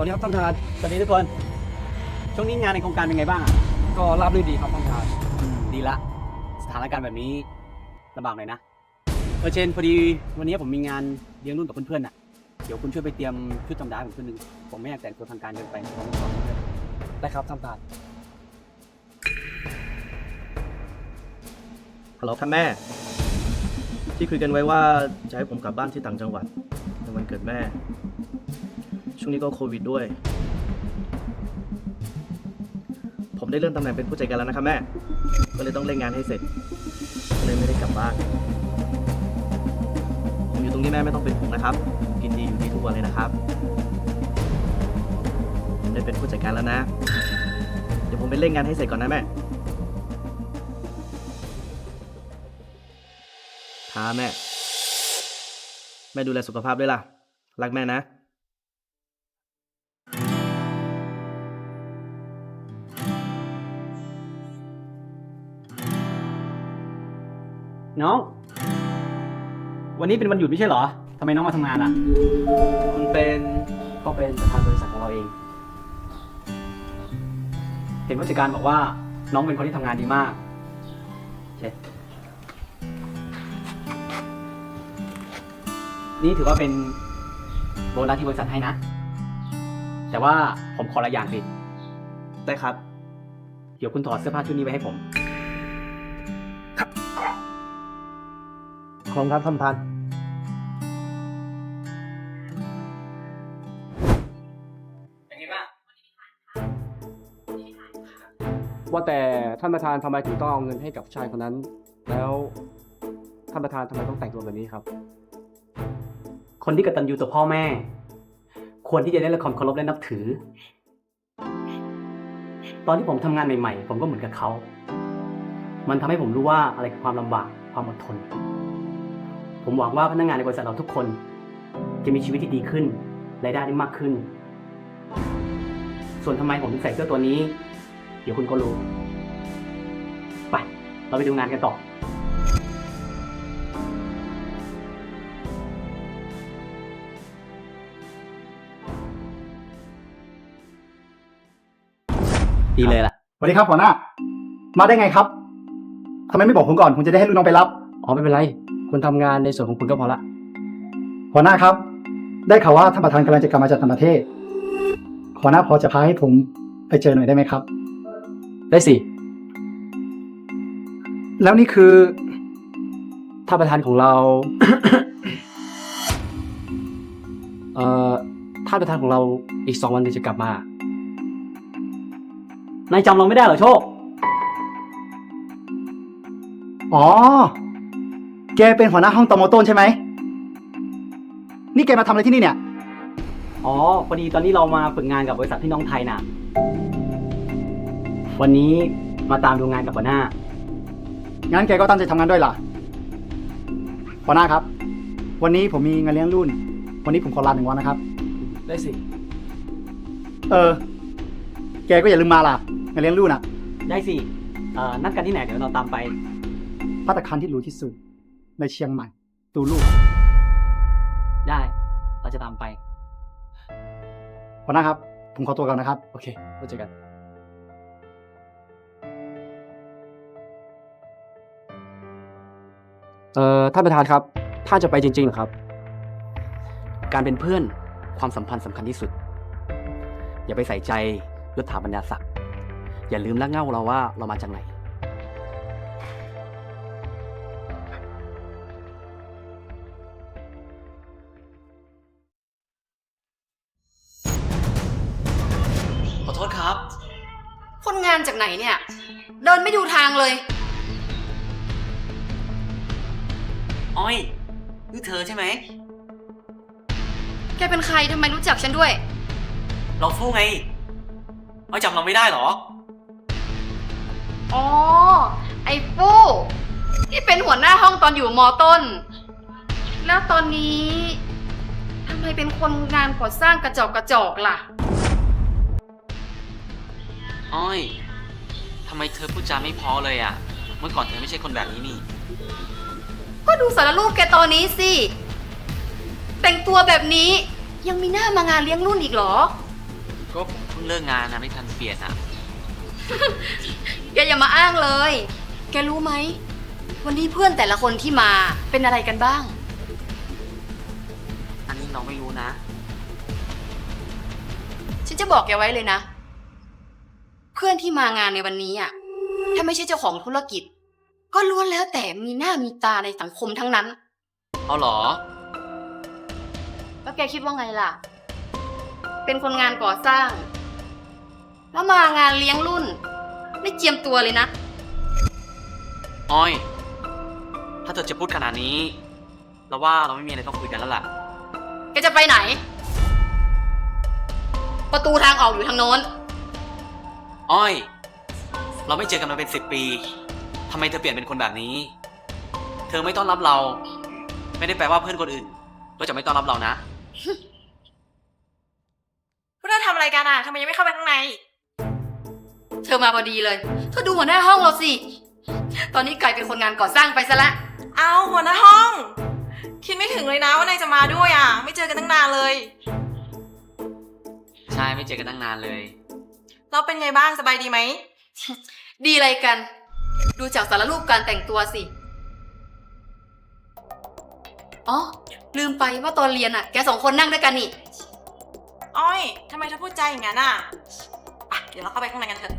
วัสดีครับท่านประธานสวัสดีทุกคน ช่วงนี้งานในโครงการเป็นไงบ้างอะก็ราบรื่นดีครับท่านประธานดีละ สถานการณ์แบบนี้ลำบากหน่อยนะ เออเชนพอดีวันนี้ผมมีงานเลี้ยงรุ่นกับเพื่อนๆน่ะ เดี๋ยวคุณช่วยไปเตรียมชุดจำได้ผมชุดหนึ่งผมไม่อยากแต่งตัวทางการเกินไปผมขอเพื่อนได้ครับท่านประธานฮัลโหลครับแม่ ที่คุยกันไว้ว่าจะให้ผมกลับบ้านที่ต่างจังหวัดในวันเกิดแม่ ช่วงนี้ก็โควิดด้วย ผมได้เลื่อนตำแหน่งเป็นผู้จัดการแล้วนะครับแม่ ก็เลยต้องเร่งงานให้เสร็จ เลยไม่ได้กลับบ้าน ผมอยู่ตรงนี้แม่ไม่ต้องเป็นห่วงนะครับ กินดีอยู่ดีทุกวันเลยนะครับ ผมได้เป็นผู้จัดการแล้วนะ เดี๋ยวผมไปเร่งงานให้เสร็จก่อนนะแม่ท้าแม่ แม่ดูแลสุขภาพด้วยล่ะ รักแม่นะ น้อง วันนี้เป็นวันหยุดไม่ใช่เหรอทำไมน้องมาทำงานอะคุณเป็นก็เป็นประธานบริษัทของเราเอง เห็นผู้จัดการบอกว่า น้องเป็นคนที่ทำงานดีมากใช่นี่ถือว่าเป็นโบนัสที่บริษัทให้นะ แต่ว่าผมขอละอย่างสิได้ครับ เดี๋ยวคุณถอดเสื้อผ้าชุดนี้ไปให้ผม คุณครับท่านประธานเป็นไงบ้างว่าแต่ท่านประธานทำไมถึงต้องเอาเงินให้กับชายคนนั้น แล้วท่านประธานทำไมต้องแต่งตัวแบบนี้ครับ คนที่กตัญญูต่อพ่อแม่ ควรที่จะได้รับความเคารพและนับถือ ตอนที่ผมทำงานใหม่ๆ ผมก็เหมือนกับเขา มันทำให้ผมรู้ว่าอะไรคือความลำบาก ความอดทน ผมหวังว่าพนักงานในบริษัทเราทุกคน จะมีชีวิตที่ดีขึ้นรายได้ได้มากขึ้น ส่วนทำไมผมถึงใส่เสื้อตัวนี้ เดี๋ยวคุณก็รู้ ไป เราไปดูงานกันต่อ ดีเลยล่ะ สวัสดีครับหัวหน้า มาได้ไงครับทำไมไม่บอกผมก่อน ผมจะได้ให้ลูกน้องไปรับ อ๋อไม่เป็นไร คุณทำงานในส่วนของคุณก็พอละหัวหน้าครับ ได้ข่าวว่าท่านประธานกำลังจะกลับมาจากต่างประเทศหัวหน้าพอจะพาให้ผมไปเจอหน่อยได้ไหมครับ ได้สิ แล้วนี่คือท่านประธานของเรา เอ่อท่านประธานของเราอีกสองวันถึงจะกลับมา นายจำเราไม่ได้เหรอโชค อ๋อ แกเป็นหัวหน้าห้องตอมอต้นใช่ไหม นี่แกมาทำอะไรที่นี่เนี่ย อ๋อ พอดีตอนนี้เรามาฝึกงานกับบริษัทพี่น้องไทยน่ะวันนี้มาตามดูงานกับหัวหน้า งั้นแกก็ตั้งใจทำงานด้วยล่ะ หัวหน้าครับ วันนี้ผมมีงานเลี้ยงรุ่น วันนี้ผมขอลาหนึ่งวันนะครับ ได้สิ เออ แกก็อย่าลืมมาล่ะ งานเลี้ยงรุ่นอะ ได้สิเอ่อนัดกันที่ไหนเดี๋ยวเราตามไป พัตตาคารที่หรูที่สุด ในเชียงใหม่ ตูลูกได้ เราจะตามไป หัวหน้าครับ ผมขอตัวก่อนนะครับ โอเคไว้เจอกัน เอ่อท่านประธานครับท่านจะไปจริงๆเหรอครับ การเป็นเพื่อนความสัมพันธ์สำคัญที่สุด อย่าไปใส่ใจยศถาบรรดาศักดิ์อย่าลืมรักเหง้าเราว่าเรามาจากไหนานจากไหนเนี่ย เดินไม่ดูทางเลย อ้อยนี่เธอใช่ไหม แกเป็นใครทำไมรู้จักฉันด้วย เราฟู่ไง อ้อยจำเราไม่ได้เหรอ อ๋อ ไอ้ฟู่ที่เป็นหัวหน้าห้องตอนอยู่มอต้น แล้วตอนนี้ทำไมเป็นคนงานก่อสร้างกระจอกกระจอกล่ะ อ้อย ทำไมเธอพูดจาไม่เพอเลยอะ่ะเมื่อก่อนเธอไม่ใช่คนแบบนี้นี่ ก็ดูสารรูปแกตอนนี้สิ แต่งตัวแบบนี้ยังมีหน้ามางานเลี้ยงรุ่นอีกเหรอ ก็ผมเพิ่งเลิกงานนะไม่ทันเปลี่ยนอะแกอย่ามาอ้างเลย แกรู้ไหม วันนี้เพื่อนแต่ละคนที่มาเป็นอะไรกันบ้าง อันนี้น้องไม่รู้นะ ฉันจะบอกแกไว้เลยนะเพื่อนที่มางานในวันนี้อะถ้าไม่ใช่เจ้าของธุรกิจ ก็ล้วนแล้วแต่มีหน้ามีตาในสังคมทั้งนั้น เอาเหรอ แล้วแกคิดว่าไงล่ะ เป็นคนงานก่อสร้าง แล้วมางานเลี้ยงรุ่น ไม่เจียมตัวเลยนะ อ้อย ถ้าเธอจะพูดขนาดนี้ เราว่าเราไม่มีอะไรต้องคุยกันแล้วล่ะ แกจะไปไหน ประตูทางออกอยู่ทางโน้น อ้อย เราไม่เจอกันมาเป็นสิบปีทำไมเธอเปลี่ยนเป็นคนแบบนี้ เธอไม่ต้อนรับเรา ไม่ได้แปลว่าเพื่อนคนอื่นก็จะไม่ต้อนรับเรานะ พวกเราทำอะไรกันอะทำไมยังไม่เข้าไปข้างใน เธอมาพอดีเลย เธอดูหัวหน้าห้องเราสิ ตอนนี้กลายเป็นคนงานก่อสร้างไปซะละ เอาหัวหน้าห้อง คิดไม่ถึงเลยนะว่านายจะมาด้วยอะ ไม่เจอกันตั้งนานเลย ใช่ไม่เจอกันตั้งนานเลย เราเป็นไงบ้างสบายดีไหม ดีอะไรกัน ดูจากสารรูปการแต่งตัวสิ อ๋อ ลืมไปว่าตอนเรียนอะแกสองคนนั่งด้วยกันนี่ อ้อยทำไมเธอพูดใจอย่างนั้นอะอะ เดี๋ยวเราเข้าไปข้างในกันเถอะ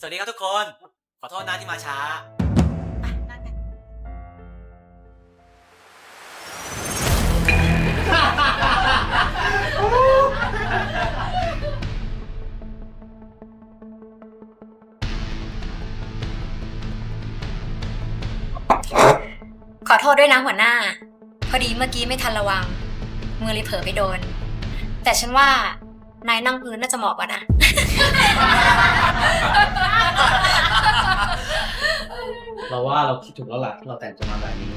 สวัสดีครับทุกคน ขอโทษนะที่มาช้า ขอโทษด้วยนะหัวหน้า พอดีเมื่อกี้ไม่ทันระวัง มือเลยเผลอไปโดน แต่ฉันว่านายนั่งพื้นน่าจะเหมาะกว่านะ เราว่าเราคิดถูกแล้วล่ะที่เราแต่งตัวมาแบบนี้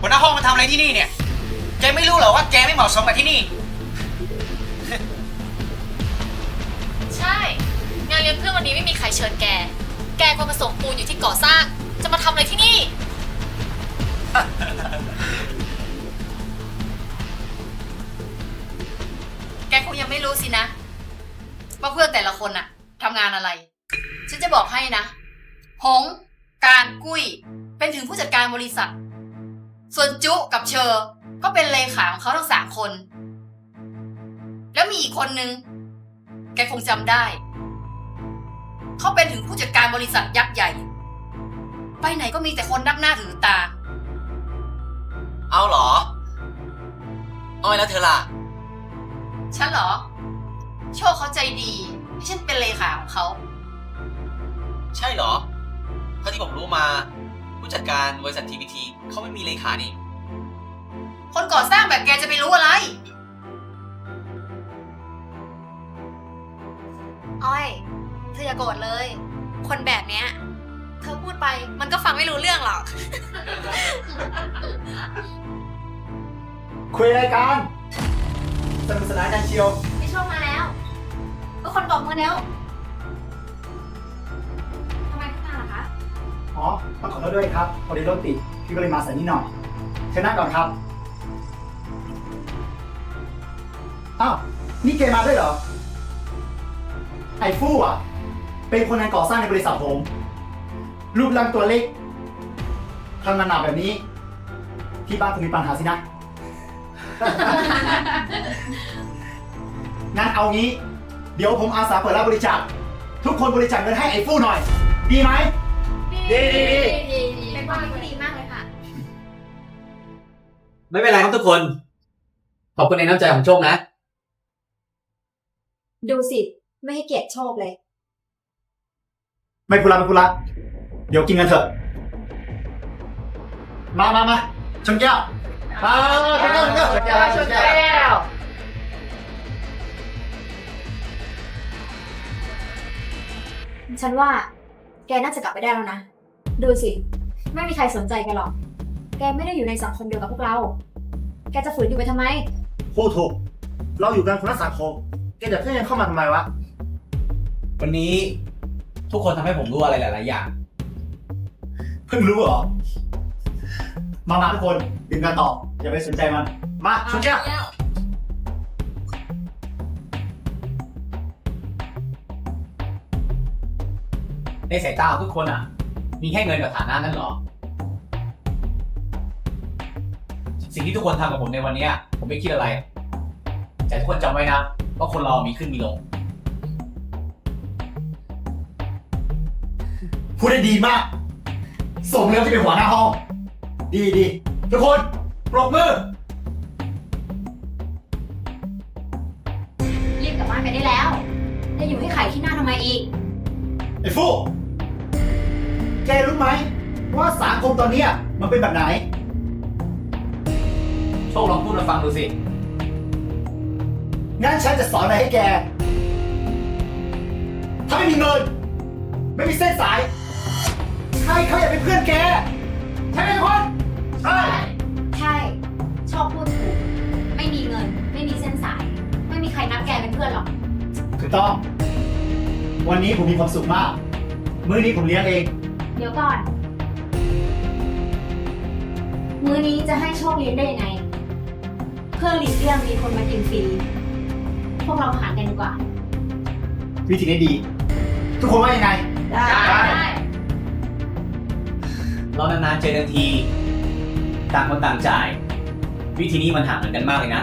หัวหน้าห้องมาทำอะไรที่นี่เนี่ย แกไม่รู้เหรอว่าแกไม่เหมาะสมกับที่นี่ ใช่ งานเลี้ยงเพื่อนวันนี้ไม่มีใครเชิญแก แกควรมาส่งปูนอยู่ที่ก่อสร้าง จะมาทำอะไรที่นี่ แกคงยังไม่รู้สินะ ว่าเพื่อนแต่ละคนอะทำงานอะไร ฉันจะบอกให้นะ หง การกุ้ย เป็นถึงผู้จัดการบริษัท ส่วนจุกับเชอ ก็เป็นเลขาของเขาทั้งสามคน แล้วมีอีกคนนึง แกคงจำได้ เขาเป็นถึงผู้จัดการบริษัทยักษ์ใหญ่ ไปไหนก็มีแต่คนนับหน้าถือตา เอาเหรอ อ้อยแล้วเธอล่ะ ฉันเหรอ โชคเขาใจดีให้ฉันเป็นเลขาของเขา ใช่เหรอเท่าที่ผมรู้มา ผู้จัดการบริษัททีวีทีเขาไม่มีเลขานี่ คนก่อสร้างแบบแกจะไปรู้อะไร อ้อยเธออย่าโกรธเลย คนแบบเนี้ย เธอพูดไปมันก็ฟังไม่รู้เรื่องหรอก คุยอะไรกันสนุกสนานกันเชียว ไม่ชอบมาแล้วทุกคนบอกมือแล้วทำไมขึ้นมาล่ะคะ อ๋อต้องขอโทษด้วยครับพอดีรถติดพี่ก็เลยมาสายนิดหน่อยเชิญนั่งก่อนครับ อ้าว นี่เกมาด้วยเหรอไอ้ฟู่อะ เป็นคนงานก่อสร้างในบริษัทผม รูปร่างตัวเล็กทำงานหนักแบบนี้ ที่บ้านคงมีปัญหาสินะ งั้นเอางี้ เดี๋ยวผมอาสาเปิดรับบริจาค ทุกคนบริจาคเงินให้ไอ้ฟู่หน่อย ดีไหม ดีดีดี เป็นความคิดที่ดีมากเลยค่ะ ไม่เป็นไรครับทุกคน ขอบคุณในน้ำใจของโชคนะ ดูสิ ไม่ให้เกียรติโชคเลย ไม่พูดละไม่พูดละเดี๋ยวกินกันเถอะ มามามาชนแก้วมาชนแก้วชนแก้วชนแก้วชนแก้วฉันว่า แกน่าจะกลับไปได้แล้วนะ ดูสิ ไม่มีใครสนใจแกหรอก แกไม่ได้อยู่ในสังคมเดียวกับพวกเรา แกจะฝืนอยู่ไปทำไม พูดถูก เราอยู่กันคนละสังคมแกจะเพื่อนเข้ามาทำไมวะ วันนี้ทุกคนทำให้ผมรู้อะไรหลาย ๆ อย่าง เพิ่งรู้เหรอ มามาทุกคนดื่มกันต่อ อย่าไปสนใจมัน มาชวนแก้วในสายตาของทุกคนอะ มีแค่เงินกับฐานะนั่นเหรอ สิ่งที่ทุกคนทำกับผมในวันเนี้ยผมไม่คิดอะไร แต่ทุกคนจำไว้นะว่าคนเรามีขึ้นมีลง พูดได้ดีมาก สมแล้วที่เป็นหัวหน้าห้อง ดีดีทุกคนปรบมือ รีบกลับบ้านไปได้แล้ว จะอยู่ให้ไข่ที่หน้าทำไมอีก ไอ้ฟูแกรู้ไหม ว่าสังคมตอนเนี้ยมันเป็นแบบไหน โชคลองพูดมาฟังดูสิ งั้นฉันจะสอนอะไรให้แก ถ้าไม่มีเงิน ไม่มีเส้นสาย ใครเขาอยากเป็นเพื่อนแก ใช่ไหมทุกคน ใช่ ใช่ ชอบพูดถูก ไม่มีเงิน ไม่มีเส้นสาย ไม่มีใครนับแกเป็นเพื่อนหรอก ถูกต้อง วันนี้ผมมีความสุขมาก มื้อนี้ผมเลี้ยงเอง เดี๋ยวก่อน มื้อนี้จะให้โชคเลี้ยงได้ยังไง เพื่อหลีกเลี่ยงมีคนมากินฟรี พวกเราหารกันดีกว่า วิธีนี้ดี ทุกคนว่ายังไง เรานานๆเจอกันที ต่างคนต่างจ่าย วิธีนี้มันห่างกันมากเลยนะ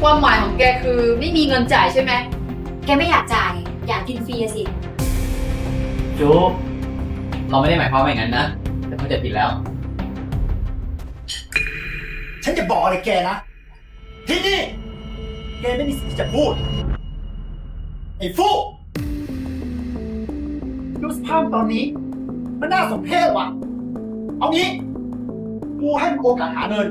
ความหมายของแกคือไม่มีเงินจ่ายใช่ไหม แกไม่อยากจ่าย อยากกินฟรีอะสิ จุ๊บเราไม่ได้หมายความว่าอย่างนั้นนะ แต่เขาใจะผิดแล้ว ฉันจะบอกอะไรแกนะ ที่นี่ แกไม่มีสิทธิ์ที่จะพูด ไอ้ฟูดูสภาพตอนนี้ มันน่าสมเพชว่ะ เอางี้ กูให้มึงโอกาสหาเงิน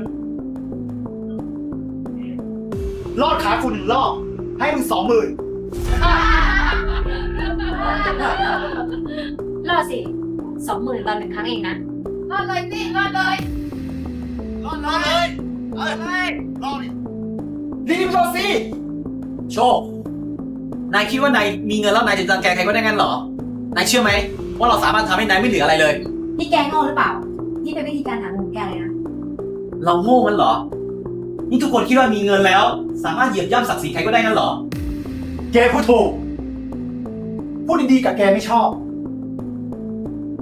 รอดขาคุณหนึ่งรอบ ให้มึงสองหมื่นรอดสิสองหมื่นตอนหนึ่งครั้งเองนะ รอดเลยสิรอดเลย รอดเลยเออรอดดิรีบรอดสิโชคนายคิดว่านายมีเงินแล้วนายจะรังแกใครก็ได้งั้นเหรอ นายเชื่อไหม ว่าเราสามารถทำให้นายไม่เหลืออะไรเลย นี่แกโง่หรือเปล่า นี่เป็นวิธีการหาเงินของแกเลยนะ เราโง่งั้นเหรอ นี่ทุกคนคิดว่ามีเงินแล้ว สามารถเหยียบย่ำศักดิ์ศรีใครก็ได้งั้นเหรอ แกพูดถูก พูดดีๆกับแกไม่ชอบ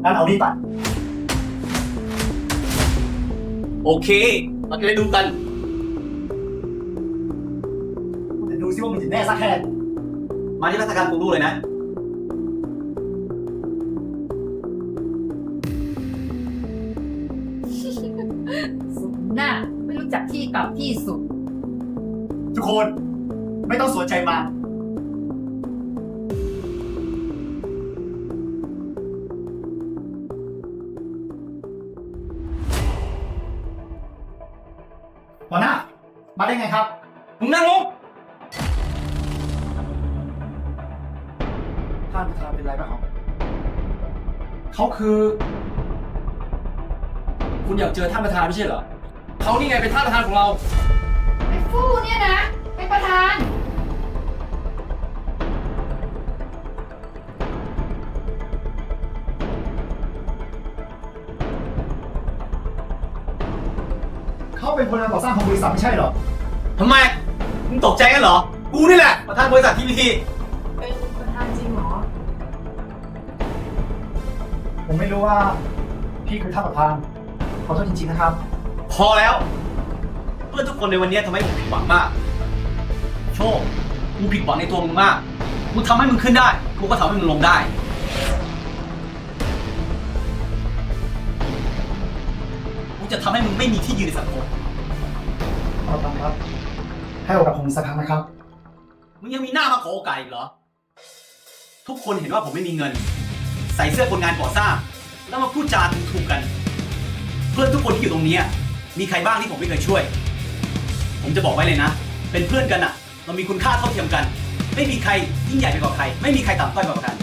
งั้นเอานี่ไป โอเค เราจะได้ดูกัน เดี๋ยวดูซิว่ามันจะแน่สักแค่ไหนมาที่ราชการกูรู้เลยนะ รู้จักที่เก่าที่สุด ทุกคนไม่ต้องสนใจมันหัวหน้า มาได้ไงครับ มึงนั่งลงท่านประธานเป็นไรบ้างครับ เขาคือ คุณอยากเจอท่านประธานไม่ใช่เหรอ เขานี่ไงเป็นท่านประธานของเรา ไอ้ฟู่เนี่ยนะ เป็นประธาน เขาเป็นคนงานก่อสร้างของบริษัทไม่ใช่เหรอ ทำไม มึงตกใจกันเหรอ กูนี่แหละ ประธานบริษัททีวีทีเป็นประธานจริงเหรอ ผมไม่รู้ว่า พี่คือท่านประธาน ขอโทษจริงๆนะครับ พอแล้ว เพื่อนทุกคนในวันนี้ทำให้ผมผิดหวังมาก โชคกูผิดหวังในตัวมึงมากกูทำให้มึงขึ้นได้กูก็ทำให้มึงลงได้ กูจะทำให้มึงไม่มีที่ยืนในสังคมขอบคุณครับ ให้โอกาสผมสักครั้งนะครับ มึงยังมีหน้ามาขอโอกาสอีกเหรอ ทุกคนเห็นว่าผมไม่มีเงิน ใส่เสื้อคนงานก่อสร้าง แล้วมาพูดจาถูกๆกัน เพื่อนทุกคนที่อยู่ตรงเนี้ย มีใครบ้างที่ผมไม่เคยช่วย ผมจะบอกไว้เลยนะ เป็นเพื่อนกันอะเรามีคุณค่าเท่าเทียมกัน ไม่มีใครยิ่งใหญ่ไปกว่าใคร ไม่มีใครต่ำต้อยกว่ากัน